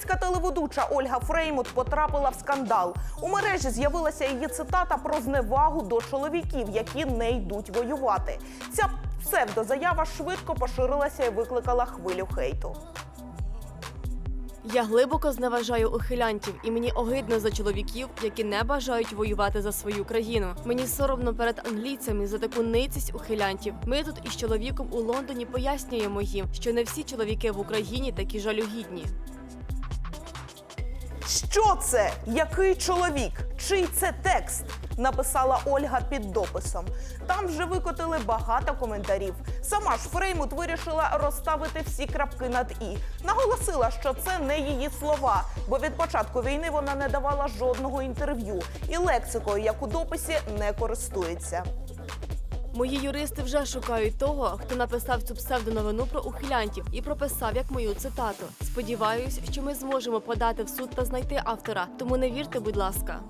Українська телеведуча Ольга Фреймут потрапила в скандал. У мережі з'явилася її цитата про зневагу до чоловіків, які не йдуть воювати. Ця псевдозаява швидко поширилася і викликала хвилю хейту. Я глибоко зневажаю ухилянтів, і мені огидно за чоловіків, які не бажають воювати за свою країну. Мені соромно перед англійцями за таку ницість ухилянтів. Ми тут із чоловіком у Лондоні пояснюємо їм, що не всі чоловіки в Україні такі жалюгідні. Що це? Який чоловік? Чий це текст? Написала Ольга під дописом. Там вже викотили багато коментарів. Сама ж Фреймут вирішила розставити всі крапки над і. Наголосила, що це не її слова, бо від початку війни вона не давала жодного інтерв'ю і лексикою, як у дописі, не користується. Мої юристи вже шукають того, хто написав цю псевдоновину про ухилянтів і прописав як мою цитату. Сподіваюсь, що ми зможемо подати в суд та знайти автора. Тому не вірте, будь ласка.